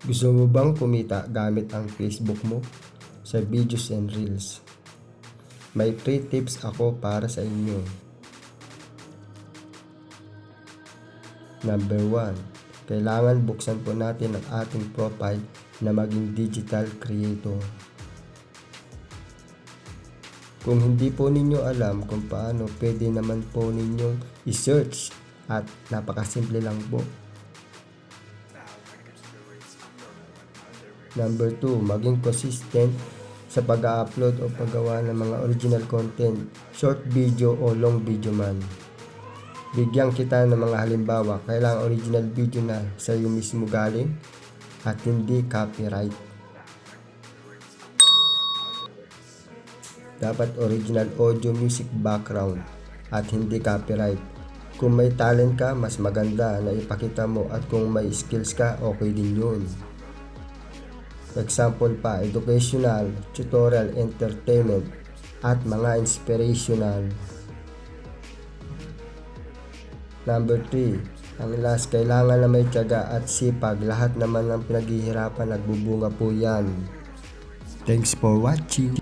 Gusto mo bang kumita gamit ang Facebook mo sa videos and reels? May free tips ako para sa inyo. Number 1. Kailangan buksan po natin ang ating profile na maging digital creator. Kung hindi po ninyo alam kung paano, pwede naman po ninyong i-search at napakasimple lang po. Number 2, maging consistent sa pag-upload o paggawa ng mga original content, short video o long video man. Bigyan kita ng mga halimbawa, kailangan original video na sa iyo mismo galing at hindi copyright. Dapat original audio music background at hindi copyright. Kung may talent ka, mas maganda na ipakita mo at kung may skills ka, okay din yun. Example pa, educational, tutorial, entertainment, at mga inspirational. Number 3, ang last, kailangan na may tiyaga at sipag. Lahat naman ng pinaghihirapan, nagbubunga po yan. Thanks for watching.